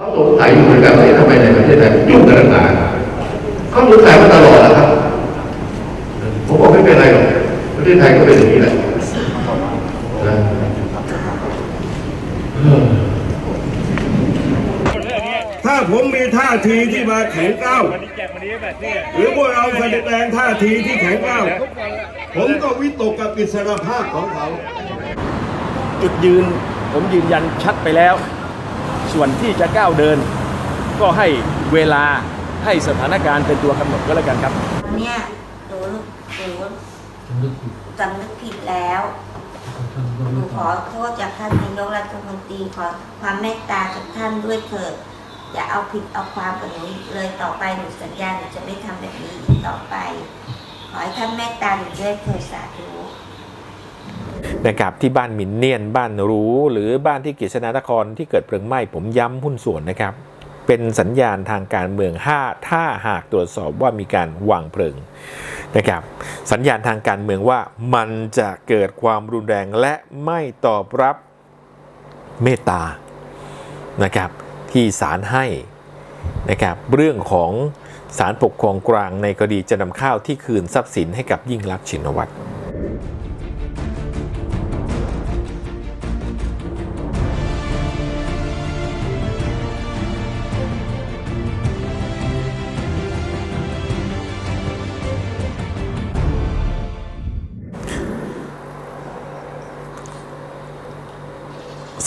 เขาสงสัยอยู่เหมือนกันว่าทำไมในประเทศไทยยุ่งกันหนาเขาสงสัยมาตลอดนะครับ ผมบอกไม่เป็นไรหรอกประเทศไทยก็เป็นอย่างนี้แหละนะถ้าผมมีท่าทีที่มาแข็งกร้าวหรือพวกเราแสดงท่าทีที่แข็งกร้าวผมก็วิตกกับอิสรภาพของเขา จุดยืนผมยืนยันชัดไปแล้ว ส่วนที่จะก้าวเดิน ก็ให้เวลาให้สถานการณ์เป็นตัวกำหนดก็แล้วกันครับ เนี่ยหนูหนูสำนึกผิดแล้วหนูขอโทษจากท่านนายกรัฐมนตรีขอความเมตตาจากท่านด้วยเถิดอย่าเอาผิดเอาความกับหนูเลยต่อไปหนูสัญญาหนูจะไม่ทำแบบนี้อีกต่อไป ขอให้ท่านเมตตาหนูด้วยเถิดสาธุ นะครับที่บ้านมินเนียน บ้านรู้ หรือบ้านที่กฤษณานครที่เกิดเพลิงไหม้ ผมย้ำหุ้นส่วนนะครับ เป็นสัญญาณทางการเมืองห้าถ้าหากตรวจสอบว่ามีการวางเพลิงนะครับสัญญาณทางการเมืองว่ามันจะเกิดความรุนแรงและไม่ตอบรับเมตตานะครับที่ศาลให้นะครับเรื่องของศาลปกครองกลางในคดีจะนำข้าวที่คืนทรัพย์สินให้กับยิ่งลักษณ์ชินวัตร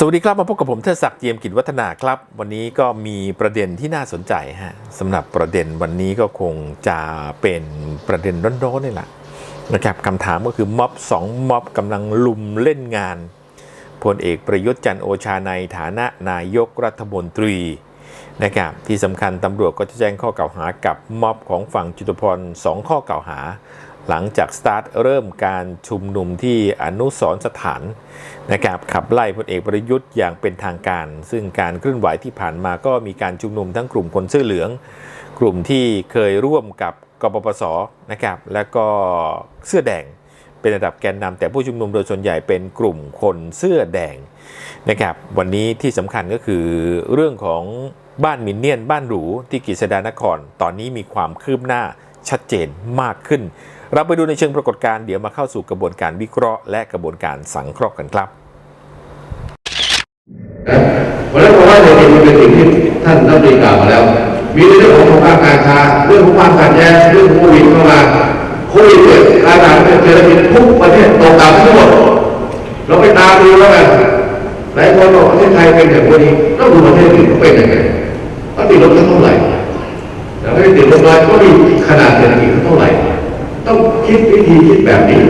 วัสดีครับมาพบกับผมเทศศักดิ์เจียมกิจวัฒนาครับ วันนี้ก็มีประเด็นที่น่าสนใจฮะสำหรับประเด็นวันนี้ก็คงจะเป็นประเด็นร้อนๆนี่แหละนะครับคำถามก็คือม็อบสองม็อบกำลังลุมเล่นงานพลเอกประยุทธ์จันโอชาในฐานะนายกรัฐมนตรีนะครับที่สำคัญตำรวจก็จะแจ้งข้อกล่าวหากับม็อบของฝั่งจุตพรสองข้อกล่าวหา หลังจากสตาร์ทเริ่มการชุมนุมที่อนุสรสถานนะครับขับไล่พลเอกประยุทธ์อย่างเป็นทางการ ซึ่งการเคลื่อนไหวที่ผ่านมาก็มีการชุมนุมทั้งกลุ่มคนเสื้อเหลือง กลุ่มที่เคยร่วมกับกปปสนะครับและก็เสื้อแดงเป็นระดับแกนนำแต่ผู้ชุมนุมโดยส่วนใหญ่เป็นกลุ่มคนเสื้อแดงนะครับวันนี้ที่สำคัญก็คือเรื่องของบ้านมินเนียนบ้านหรูที่กฤษดานคร ตอนนี้มีความคืบหน้าชัดเจนมากขึ้น เราไปดูในเชิงปรากฏการณ์เดี๋ยวมาเข้าสู่กระบวนการวิเคราะห์ และกระบวนการสังเคราะห์กันครับวันนั้นผมว่าจริงๆมันเป็นสิ่งที่ท่านรัฐมนตรีกล่าวมาแล้ว มีเรื่องของสงครามการค้าเรื่องของความขัดแย้งเรื่องของโควิดเข้ามาโควิดเนี่ยอาการเป็นเศรษฐกิจทุกประเทศตกต่ำทั้งหมดเราไปตามดูแล้วกันหลายคนบอกประเทศไทยเป็นอย่างนี้ต้องดูประเทศอื่นเขาเป็นยังไงเขาติดลบเท่าไหร่แล้วไม่ติดลบน้อยก็มีขนาดเศรษฐกิจเท่าไหร่ ต้องคิดวิธีคิด แบบนี้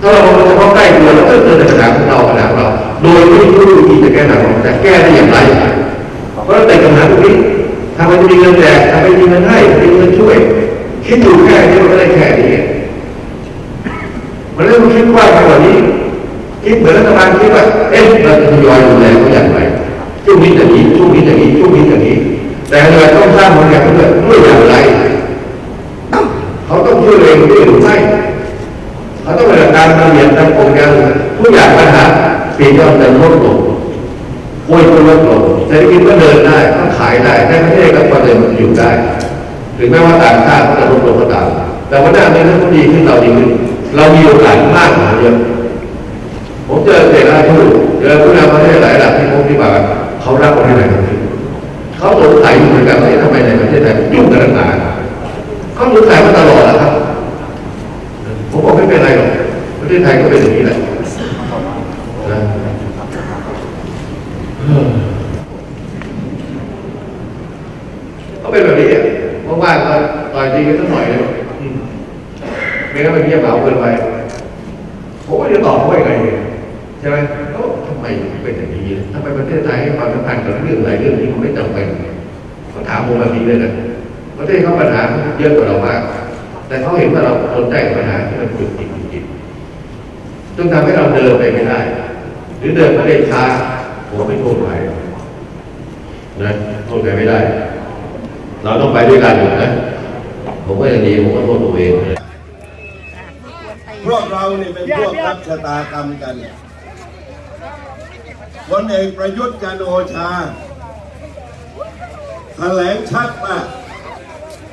ถ้าเราเฉพาะใกล้ตัวเราก็เจอแต่ปัญหาของเราปัญหาของเรา โดยไม่รู้วิธีจะแก้ปัญหาของเราแต่แก้ได้อย่างไร เพราะเราแต่ปัญหาพวกนี้ทำไมจะมีเงินแจกทำไมมีเงินให้มีเงินช่วย คิดอยู่แค่นี้มันก็ได้แค่นี้มันเริ่มคิดกว้างไปกว่านี้คิดเหมือนรัฐบาลคิดว่าเอ๊ะเราจะทยอยดูแลเขาอย่างไรช่วงนี้อย่างนี้ช่วงนี้อย่างนี้ช่วงนี้อย่างนี้ แต่เราต้องสร้างบรรยากาศด้วยด้วยอย่างไร เขาต้องช่วยเองด้วยหรือไม่ เขาต้องเป็นกา รระเบียบทางองค์การทุกอย่างปัญหาเปลี่ยนยอดจะลดลงโวยก็ลดลงเศรษฐกิจก็เดินได้ก็ขายได้ในประเทศก็พอเดินอยู่ได้ถึงแม้ว่าต่างชาติเขาจะลดลงก็ตามแต่ว่าหน้านี้เขาดีขึ้นเราดีขึ้นเรามีโอกาสมากกว่าเยอะผมเจอเศรษฐกิจเจอผู้นำประเทศหลายระดับที่ผมที่มาเขารักประเทศไทยทั้งสิ้นเขาสงสัยอยู่เหมือนกันว่าเอ๊ะทำไมในประเทศไทยยุ่งกันนานเขาสงสัยมาตลอดนะครับผมบอกไม่เป็นไรหรอก ทศไทยก็เป็นอย่างนี้แหละนะเออเขาเป็นแบบนี้อะว่างๆก็ต่อยจริงกันสักหน่อยเลยอืมไม่งั้นมันเงียบเหงาเกินไปผมก็จะตอบเขาว่ายังไงเนี่ยใช่ไหมเขาทำไมเป็นอย่างนี้ทำไมประเทศไทยให้ความสำคัญกับเรื่องหลายเรื่องที่มันไม่จำเป็นเขาถามผมแบบนี้เลยนะประเทศเขาปัญหาเยอะกว่าเรามาก แต่เขาเห็นว่าเราสนใจปัญหาที่มันจุดจิตจิ ตจนทำให้เราเดินไปไม่ได้ หรือเดินมาได้ช้าผมไม่โทษใครนะโทษใครไม่ได้ เราต้องไปด้วยกันอยู่นะ ผมก็ย่างดีผมก็โทษตัวเองพวกเราเนี่เป็นพวกรับชะตากรรมกันพลเอกประยุทธ์จันโอชาแถลงชัดว่า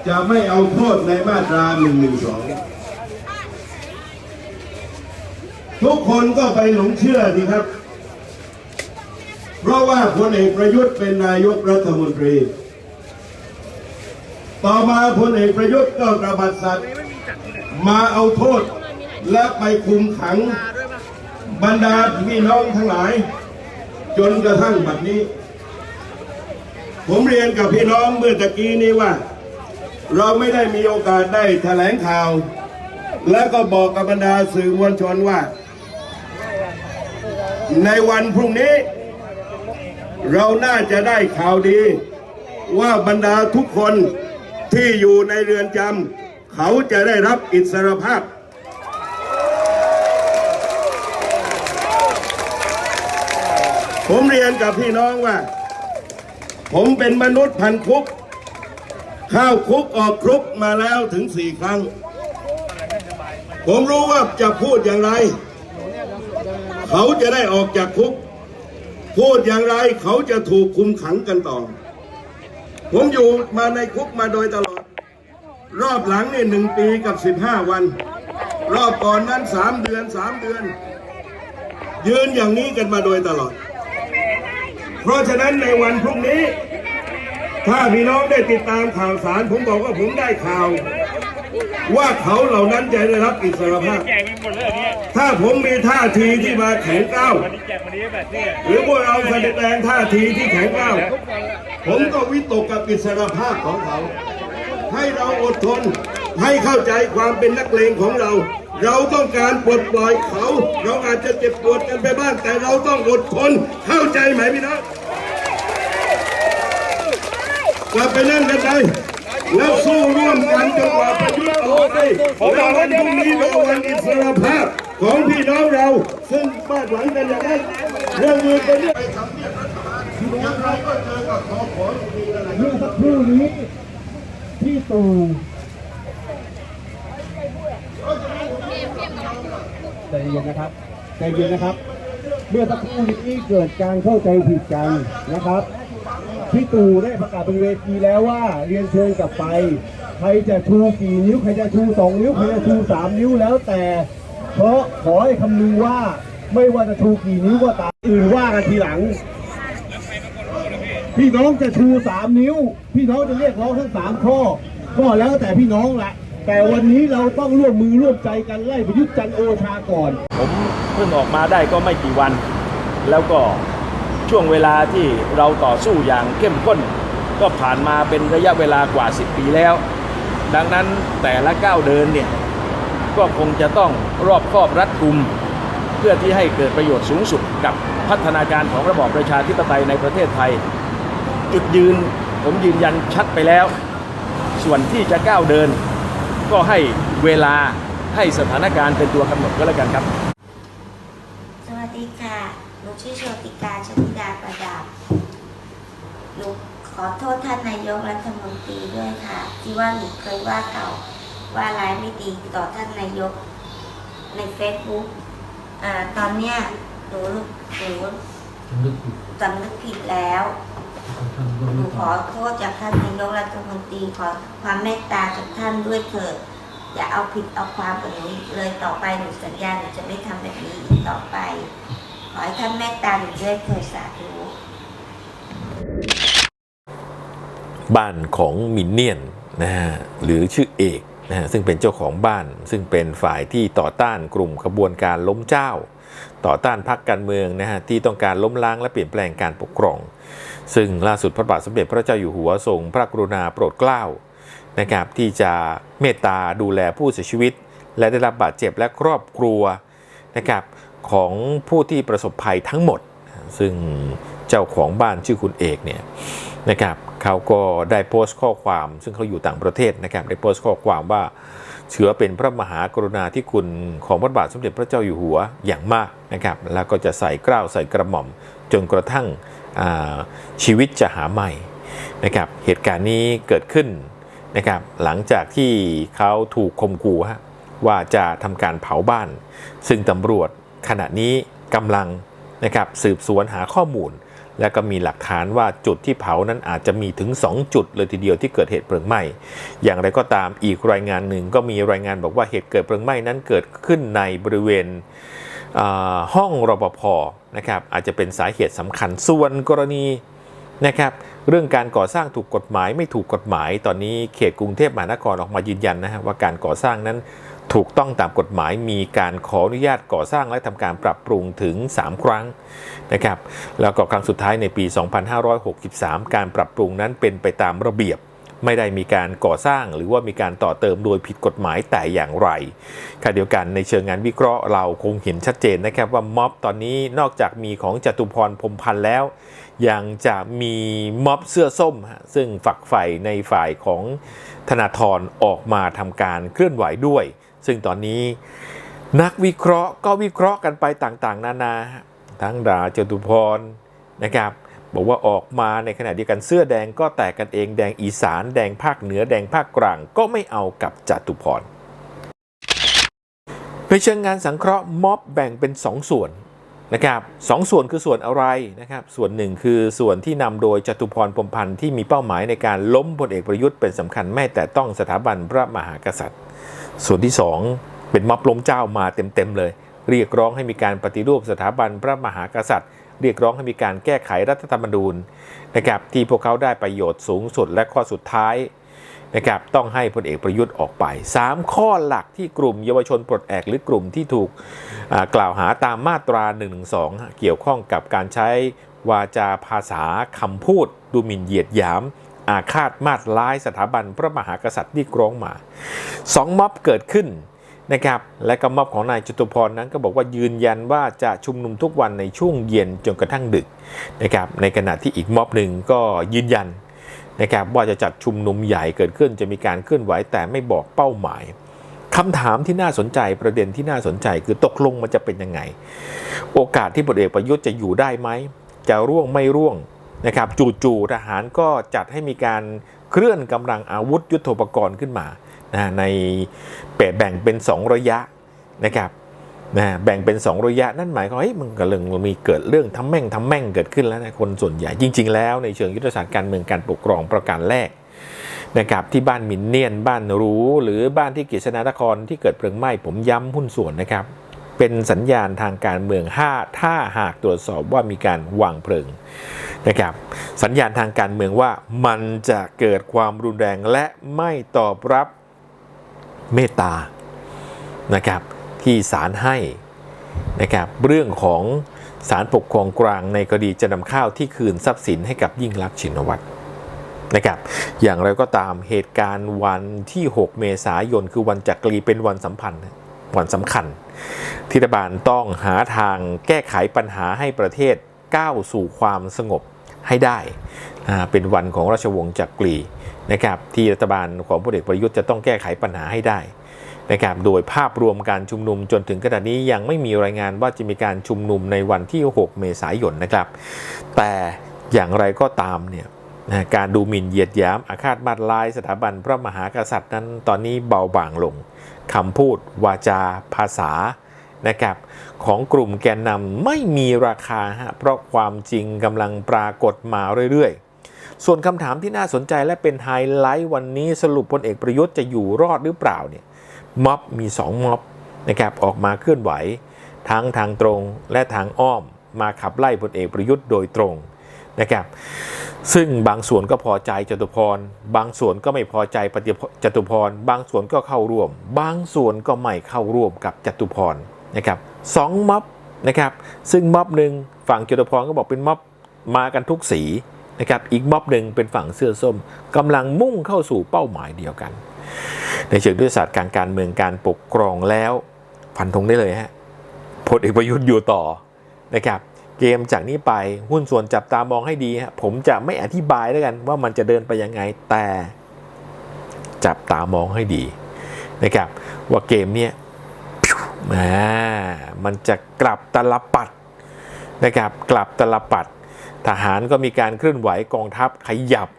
จะไม่เอาโทษในมาตรา 1นึ ทุกคนก็ไปหลงเชื่อดีครับ เพราะว่าพลเอกประยุทธ์เป็นนายกรัฐมนตรี ต่อมาพลเอกประยุทธ์ก็กระบาดสัตว์มาเอาโทษและไปคุมขังบรรดาพี่น้องทั้งหลาย จนกระทั่งบัดนี้ ผมเรียนกับพี่น้องเมื่อตะกี้นี้ว่า เราไม่ได้มีโอกาสได้แถลงข่าว และก็บอกกับบรรดาสื่อมวลชนว่า ในวันพรุ่งนี้ เราน่าจะได้ข่าวดี ว่าบรรดาทุกคนที่อยู่ในเรือนจำเขาจะได้รับอิสรภาพ ผมเรียนกับพี่น้องว่า ผมเป็นมนุษย์พันคุก เข้าคุกออกคุกมาแล้วถึงสี่ครั้ง ผมรู้ว่าจะพูดอย่างไร เขาจะได้ออกจากคุก พูดอย่างไรเขาจะถูกคุมขังกันต่อ ผมอยู่มาในคุกมาโดยตลอด รอบหลังนี่หนึ่งปีกับสิบห้าวัน รอบก่อนนั้นสามเดือนสามเดือน ยืนอย่างนี้กันมาโดยตลอด เพราะฉะนั้นในวันพรุ่งนี้ ถ้าพี่น้องได้ติดตามข่าวสาร ผมบอกว่าผมได้ข่าว ว่าเขาเหล่านั้นจะได้รับอิสรภาพ แจกไปหมดเลยเนี่ยถ้าผมมีท่าทีที่มาแข็งกร้าว วันนี้แจกวันนี้แบบนี้หรือพวกเราแสดงท่าทีที่แข็งกร้าว ผมก็วิตกกับอิสรภาพของเขา ให้เราอดทน ให้เข้าใจความเป็นนักเลงของเรา เราต้องการปลดปล่อยเขา เราอาจจะเจ็บปวดกันไปบ้าง แต่เราต้องอดทน เข้าใจไหมพี่น้องกลับไปนั่นกันไป แล้วสู้ร่วมกันจนกว่าประยุทธ์ออกไปแล้ววันพรุ่งนี้เป็นวันอิสรภาพของพี่น้องเรา ซึ่งบ้านหวังกันอย่างนั้นเรื่องมือเป็นเรื่องทำเนียบรัฐบาลอย่างไรก็เจอกับคอขออยู่ดีนั่นแหละเมื่อสักครู่นี้พี่ตู่ใจเย็นนะครับใจเย็นนะครับ เมื่อสักครู่นี้เกิดการเข้าใจผิดกันนะครับ พี่ตู่ได้ประกาศบนเวทีแล้วว่าเรียนเชิญกลับไป ใครจะชูกี่นิ้วใครจะชูสองนิ้วใครจะชูสามนิ้วแล้วแต่ เพราะขอให้คำนึงว่าไม่ว่าจะชูกี่นิ้วก็ตามอื่นว่ากันทีหลัง พี่น้องจะชูสามนิ้ว พี่น้องจะเรียกร้องทั้งสามข้อ ก็แล้วแต่พี่น้องละแต่วันนี้เราต้องร่วมมือร่วมใจกันไล่ประยุทธ์จันโอชาก่อน ผมเพิ่งออกมาได้ก็ไม่กี่วัน แล้วก็ ช่วงเวลาที่เราต่อสู้อย่างเข้มข้น ก็ผ่านมาเป็นระยะเวลากว่า 10 ปีแล้ว ดังนั้นแต่ละก้าวเดินเนี่ยก็คงจะต้องรอบคอบรัดกุม เพื่อที่ให้เกิดประโยชน์สูงสุดกับพัฒนาการของระบอบประชาธิปไตยในประเทศไทย จุดยืนผมยืนยันชัดไปแล้ว ส่วนที่จะก้าวเดิน ก็ให้เวลาให้สถานการณ์เป็นตัวกำหนดก็แล้วกันครับ สวัสดีค่ะ ชื่อโชติกาชนิดาประดับหนูขอโทษท่านนายกรัฐมนตรีด้วยค่ะ ที่ว่าหนูเคยว่าเก่าว่าร้ายไม่ดีต่อท่านนายกในเฟซบุ๊กอ่าตอนเนี้ยหนูหนูสำนึกผิดแล้วหนูขอโทษจากท่านนายกรัฐมนตรีขอความเมตตาจากท่านด้วยเถิดอย่าเอาผิดเอาความกับหนูเลยต่อไปหนูสัญญาหนูจะไม่ทำแบบนี้อีกต่อไป ขอให้ท่านเมตตาหนูด้วยเถิดสาธุบ้านของมินเนียนนะฮะหรือชื่อเอกนะฮะซึ่งเป็นเจ้าของบ้าน ซึ่งเป็นฝ่ายที่ต่อต้านกลุ่มขบวนการล้มเจ้า ต่อต้านพรรคการเมืองนะฮะที่ต้องการล้มล้างและเปลี่ยนแปลงการปกครอง ซึ่งล่าสุดพระบาทสมเด็จพระเจ้าอยู่หัวทรงพระกรุณาโปรดเกล้านะครับที่จะเมตตาดูแลผู้เสียชีวิต และได้รับบาดเจ็บและครอบครัวนะครับ ของผู้ที่ประสบภัยทั้งหมด ซึ่งเจ้าของบ้านชื่อคุณเอกเนี่ยนะครับเขาก็ได้โพสต์ข้อความ ซึ่งเขาอยู่ต่างประเทศนะครับได้โพสต์ข้อความว่าเชื่อเป็นพระมหากรุณาธิคุณของพระบาทสมเด็จพระเจ้าอยู่หัวอย่างมากนะครับแล้วก็จะใส่เกล้าวใส่กระหม่อมจนกระทั่งชีวิตจะหาใหม่นะครับเหตุการณ์นี้เกิดขึ้นนะครับหลังจากที่เขาถูกข่มขู่ฮะว่าจะทำการเผาบ้าน ซึ่งตำรวจ ขณะนี้กำลังนะครับสืบสวนหาข้อมูล และก็มีหลักฐานว่าจุดที่เผานั้นอาจจะมีถึง 2 จุดเลยทีเดียวที่เกิดเหตุเพลิงไหม้อย่างไรก็ตามอีกรายงานหนึ่งก็มีรายงานบอกว่าเหตุเกิดเพลิงไหม้นั้นเกิดขึ้นในบริเวณห้องรปภนะครับอาจจะเป็นสาเหตุสำคัญส่วนกรณีนะครับเรื่องการก่อสร้างถูกกฎหมายไม่ถูกกฎหมาย ตอนนี้เขตกรุงเทพมหานครออกมายืนยันนะฮะว่าการก่อสร้างนั้น ถูกต้องตามกฎหมายมีการขออนุญาตก่อสร้างและทำการปรับปรุงถึง 3 ครั้งนะครับแล้วก็ครั้งสุดท้ายในปี 2563 การปรับปรุงนั้นเป็นไปตามระเบียบไม่ได้มีการก่อสร้างหรือว่ามีการต่อเติมโดยผิดกฎหมายแต่อย่างไรขณะเดียวกันในเชิงงานวิเคราะห์เราคงเห็นชัดเจนนะครับว่าม็อบตอนนี้นอกจากมีของจตุพรพรมพันธ์แล้ว ยังจะมีม็อบเสื้อส้ม ซึ่งฝักใฝ่ในฝ่ายของธนาธรออกมาทำการเคลื่อนไหวด้วย ซึ่งตอนนี้นักวิเคราะห์ก็วิเคราะห์กันไปต่างๆ นานาทั้งดาจตุพรนะครับบอกว่าออกมาในขณะเดียวกันเสื้อแดงก็แตกกันเองแดงอีสาน แดงภาคเหนือแดงภาคกลางก็ไม่เอากับจตุพรในเชิงงานสังเคราะห์ม็อบแบ่งเป็น 2ส่วนนะครับสองส่วนคือส่วนอะไรนะครับส่วนหนึ่งคือส่วนที่นำโดยจตุพรพรมพันธ์ที่มีเป้าหมายในการล้มพลเอกประยุทธ์เป็นสำคัญแม้แต่ต้องสถาบันพระมหากษัตริย์ ส่วนที่ 2 เป็นม็อบล้มเจ้ามาเต็มๆเลย เรียกร้องให้มีการปฏิรูปสถาบันพระมหากษัตริย์ เรียกร้องให้มีการแก้ไขรัฐธรรมนูญนะครับที่พวกเขาได้ประโยชน์สูงสุดและข้อสุดท้ายนะครับต้องให้พลเอกประยุทธ์ออกไป 3 ข้อหลักที่กลุ่มเยาวชนปลดแอกหรือกลุ่มที่ถูกกล่าวหาตามมาตรา1นึเกี่ยวข้องกับการใช้วาจาภาษาคำพูด ดูหมิ่นเหยียดหยาม อาฆาตมาดร้ายสถาบันพระมหากษัตริย์ที่กร้องมาสองม็อบเกิดขึ้นนะครับและก็ม็อบของนายจตุพรนั้นก็บอกว่ายืนยันว่าจะชุมนุมทุกวันในช่วงเย็นจนกระทั่งดึกนะครับในขณะที่อีกม็อบหนึ่งก็ยืนยันนะครับว่าจะจัดชุมนุมใหญ่เกิดขึ้นจะมีการเคลื่อนไหวแต่ไม่บอกเป้าหมายคำถามที่น่าสนใจประเด็นที่น่าสนใจคือตกลงมันจะเป็นยังไง โอกาสที่พลเอกประยุทธ์จะอยู่ได้ไหมจะร่วงไม่ร่วง นะครับจู่ๆทหารก็จัดให้มีการเคลื่อนกำลังอาวุธยุทโธปกรณ์ขึ้นมานะในแบ่งเป็น 2 ระยะนะครับนะแบ่งเป็น 2 ระยะนั่นหมายความว่าเฮ้ยมันกำลังมีเกิดเรื่องทำแม่งทำแม่งเกิดขึ้นแล้วนะคนส่วนใหญ่จริง ๆ แล้วในเชิงยุทธศาสตร์การเมืองการปกครองประการแรกนะครับที่บ้านมินเนียน บ้านรู้ หรือบ้านที่กฤษณานครที่เกิดเพลิงไหม้ผมย้ำหุ้นส่วนนะครับ เป็นสัญญาณทางการเมืองห้าถ้าหากตรวจสอบว่ามีการวางเพลิงนะครับสัญญาณทางการเมืองว่ามันจะเกิดความรุนแรงและไม่ตอบรับเมตตานะครับที่ศาลให้นะครับเรื่องของศาลปกครองกลางในคดีจะนำข้าวที่คืนทรัพย์สินให้กับยิ่งลักชินวัตรนะครับอย่างไรก็ตามเหตุการณ์วันที่ 6 เมษายนคือวันจักรีเป็นวันสัมพันธ์ วันสำคัญที่รัฐบาลต้องหาทางแก้ไขปัญหาให้ประเทศก้าวสู่ความสงบให้ได้ เป็นวันของราชวงศ์จักรีนะครับที่รัฐบาลของพลเอกประยุทธ์จะต้องแก้ไขปัญหาให้ได้นะครับโดยภาพรวมการชุมนุมจนถึงขณะนี้ยังไม่มีรายงานว่าจะมีการชุมนุมในวันที่ 6 เมษายนนะครับ แต่อย่างไรก็ตามเนี่ย การดูหมิ่นเหยียดหยามอาฆาตมาดร้าย สถาบันพระมหากษัตริย์นั้นตอนนี้เบาบางลงคำพูด วาจา ภาษานะครับของกลุ่มแกนนำไม่มีราคาฮะเพราะความจริงกำลังปรากฏมาเรื่อยๆ ส่วนคำถามที่น่าสนใจและเป็นไฮไลท์วันนี้สรุปพลเอกประยุทธ์จะอยู่รอดหรือเปล่าเนี่ยม็อบมี 2 ม็อบนะครับออกมาเคลื่อนไหว ทั้งทางตรงและทางอ้อมมาขับไล่พลเอกประยุทธ์โดยตรง นะครับซึ่งบางส่วนก็พอใจจตุพร บางส่วนก็ไม่พอใจปฏิจตุพร บางส่วนก็เข้าร่วม บางส่วนก็ไม่เข้าร่วมกับจตุพรนะครับสองม็อบนะครับซึ่งม็อบหนึ่งฝั่งจตุพรก็บอกเป็นม็อบมากันทุกสีนะครับอีกม็อบหนึ่งเป็นฝั่งเสื้อส้มกำลังมุ่งเข้าสู่เป้าหมายเดียวกัน ในเชิงยุทธศาสตร์การการเมืองการปกครองแล้วฟันธงได้เลยฮะพลเอกประยุทธ์อยู่ต่อนะครับ เกมจากนี้ไปหุ้นส่วนจับตามองให้ดีฮะผมจะไม่อธิบายแล้วกันว่ามันจะเดินไปยังไงแต่ จับตามองให้ดีนะครับว่าเกมเนี้ยอ่ามันจะกลับตลปัดนะครับกลับตลปัด ทหารก็มีการเคลื่อนไหวกองทัพขยับ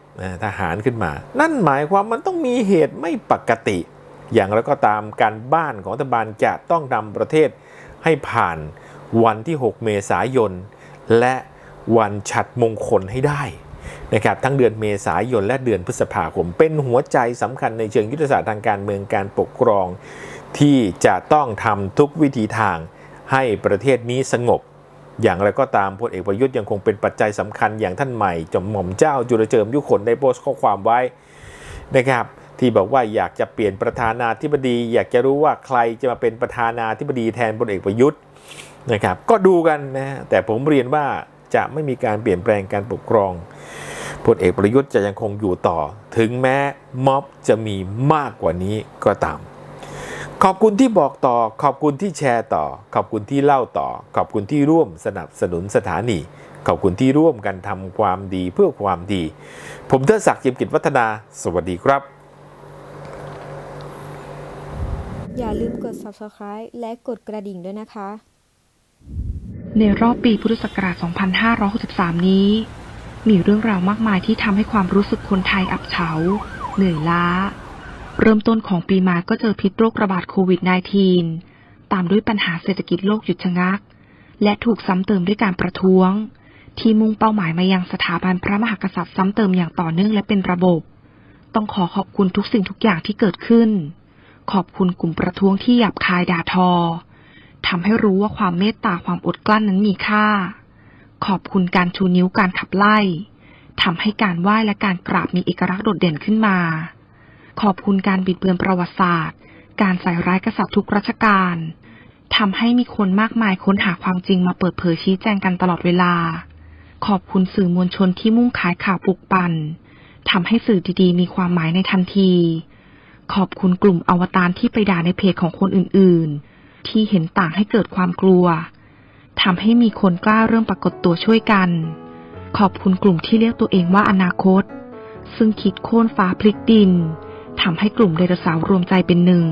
ทหารขึ้นมา นั่นหมายความมันต้องมีเหตุไม่ปกติ อย่างไรก็ตามการบ้านของรัฐบาลจะต้องนำประเทศให้ผ่าน วันที่ 6 เมษายน และวันฉัดมงคลให้ได้นะครับทั้งเดือนเมษายนและเดือนพฤษภาคม เป็นหัวใจสำคัญในเชิงยุทธศาสตร์ทางการเมืองการปกครอง ที่จะต้องทำทุกวิธีทางให้ประเทศนี้สงบ อย่างไรก็ตามพลเอกประยุทธ์ยังคงเป็นปัจจัยสำคัญอย่างท่านใหม่จอมหม่อมเจ้าจุลเจิมยุคนได้โพสต์ข้อความไว้นะครับที่บอกว่าอยากจะเปลี่ยนประธานาธิบดี อยากจะรู้ว่าใครจะมาเป็นประธานาธิบดีแทนพลเอกประยุทธ์ นะครับก็ดูกันนะฮะแต่ผมเรียนว่าจะไม่มีการเปลี่ยนแปลงการปกครองพลเอกประยุทธ์จะยังคงอยู่ต่อ ถึงแม้ม็อบจะมีมากกว่านี้ก็ตาม ขอบคุณที่บอกต่อ ขอบคุณที่แชร์ต่อ ขอบคุณที่เล่าต่อ ขอบคุณที่ร่วมสนับสนุนสถานี ขอบคุณที่ร่วมกันทำความดีเพื่อความดี ผมเทิดศักดิ์จียมกิจวัฒนา สวัสดีครับ อย่าลืมกด subscribe และกดกระดิ่งด้วยนะคะ ในรอบปีพุทธศักราช 2563 นี้ มีเรื่องราวมากมายที่ทำให้ความรู้สึกคนไทยอับเฉา เหนื่อยล้า เริ่มต้นของปีมาก็เจอพิษโรคระบาดโควิด -19 ตามด้วยปัญหาเศรษฐกิจโลกหยุดชะงัก และถูกซ้ำเติมด้วยการประท้วง ที่มุ่งเป้าหมายมายังสถาบันพระมหากษัตริย์ซ้ำเติมอย่างต่อเนื่องและเป็นระบบ ต้องขอขอบคุณทุกสิ่งทุกอย่างที่เกิดขึ้น ขอบคุณกลุ่มประท้วงที่หยาบคายด่าทอ ทำให้รู้ว่าความเมตตาความอดกลั้นนั้นมีค่า ขอบคุณการชูนิ้วการขับไล่ทำให้การไหว้และการกราบมีเอกลักษณ์โดดเด่นขึ้นมา ขอบคุณการบิดเบือนประวัติศาสตร์ การใส่ร้ายกษัตริย์ทุกรัชกาลทำให้มีคนมากมายค้นหาความจริงมาเปิดเผยชี้แจงกันตลอดเวลา ขอบคุณสื่อมวลชนที่มุ่งขายข่าวปลุกปั่นทำให้สื่อดีๆ มีความหมายในทันที ขอบคุณกลุ่มอวตารที่ไปด่าในเพจของคนอื่นๆ ที่เห็นต่างให้เกิดความกลัวทำให้มีคนกล้าเริ่มปรากฏตัวช่วยกัน ขอบคุณกลุ่มที่เรียกตัวเองว่าอนาคต ซึ่งคิดโค่นฟ้าพลิกดินทำให้กลุ่มไดโนเสาร์รวมใจเป็นหนึ่ง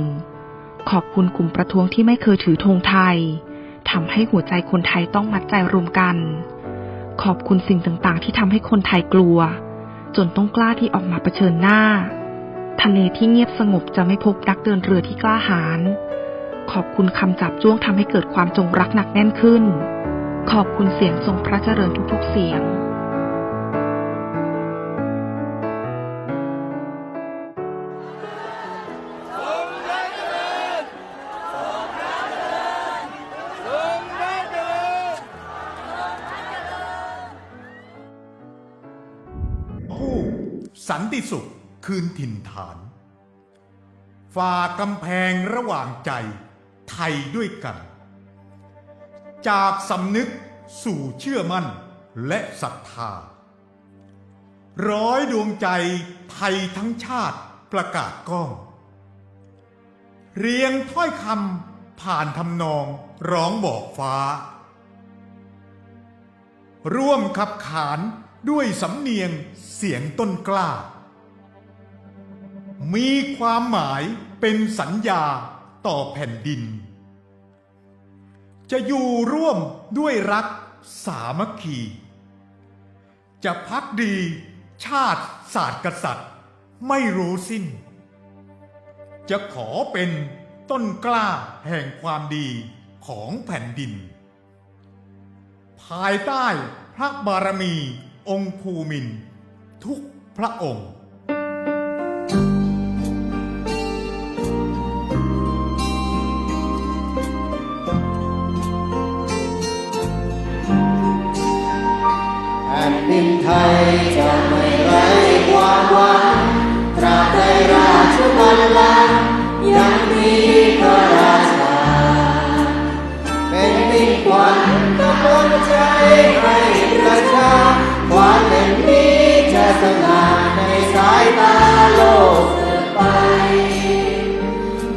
ขอบคุณกลุ่มประท้วงที่ไม่เคยถือธงไทยทำให้หัวใจคนไทยต้องมัดใจรวมกัน ขอบคุณสิ่งต่างๆ ที่ทำให้คนไทยกลัว จนต้องกล้าที่ออกมาเผชิญหน้า ทะเลที่เงียบสงบจะไม่พบนักเดินเรือที่กล้าหาญ ขอบคุณคำจับจ้วงทำให้เกิดความจงรักหนักแน่นขึ้น ขอบคุณเสียงทรงพระเจริญทุกๆเสียงผู้สันติสุขคืนถิ่นฐาน ฝ่ากำแพงระหว่างใจ ยด้วยกัน จากสำนึกสู่เชื่อมั่นและศรัทธา ร้อยดวงใจไทยทั้งชาติประกาศก้อง เรียงถ้อยคำผ่านทำนองร้องบอกฟ้า ร่วมขับขานด้วยสำเนียงเสียงต้นกล้า มีความหมายเป็นสัญญาต่อแผ่นดิน จะอยู่ร่วมด้วยรักสามัคคี จะพักดีชาติศาสตร์กษัตริย์ ไม่รู้สิ้น จะขอเป็นต้นกล้าแห่งความดีของแผ่นดิน ภายใต้พระบารมีองค์ภูมิน ทุกพระองค์ ลังยังมีพระราชาเป็นมิ่งขวัญกำลังใจให้ประชาความแห่งนี้จะสง่าในสายตาโลกเกิดไป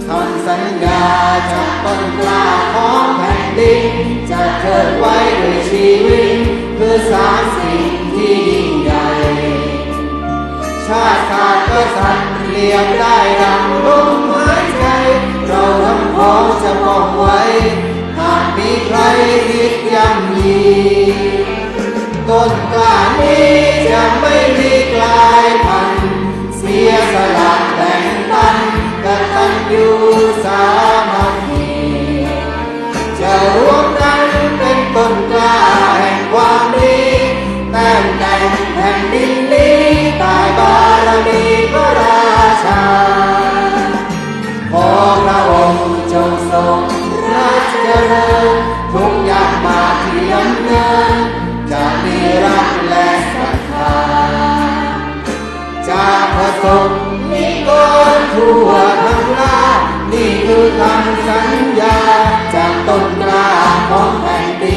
คำสัญญาจากต้นกล้าของแผ่นดินจะเทิดไว้ด้วยชีวิตเพื่อสารสิ่งที่ยิ่งใหญ่ชาติศาสตร์กษัตริ เรียบได้ดังลมหายใจ เราทั้งพอจะป้องไว้ หากมีใครคิดย่ำยีต้นกล้านี้จะไม่มีกลายพันธุ์เสียสละแต่งตันกตัญญูสามัคคีจะรวมกันเป็นต้นกล้า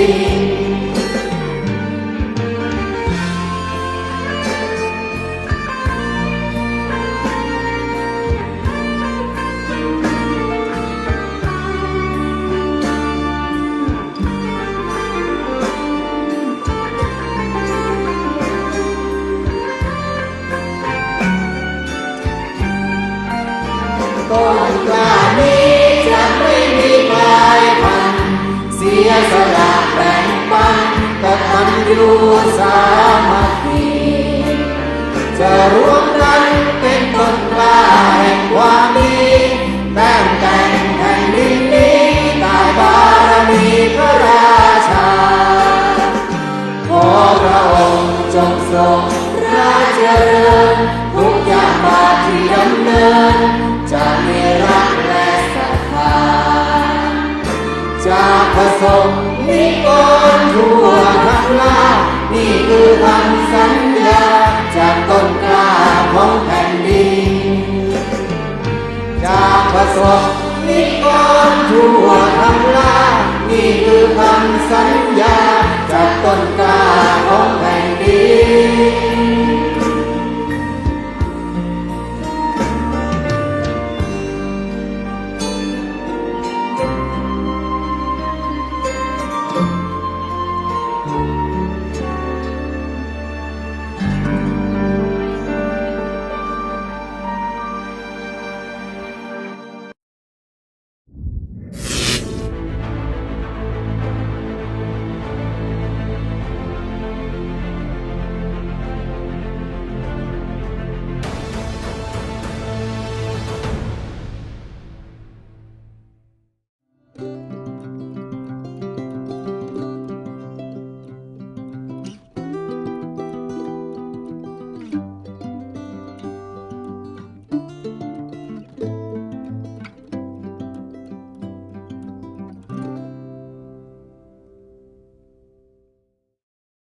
ผ่ ตัญญูสามัคคีจะรวมกันเป็นต้นกล้าแห่งความดีแต้มแต่งแผ่นดินนี้ใต้บารมีพระราชา ขอพระองค์จงทรงพระเจริญทุกอย่างบาที่ดำเนินจะมีรักและศรัทธาจากผสม นิกรทั่วทั้งลานี่คือคำสัญญา จากต้นกล้าของแผ่นดิน จากประสบนิกรทั่วทั้งลานี่คือคำสัญญา จากต้นกล้าของแผ่นดิน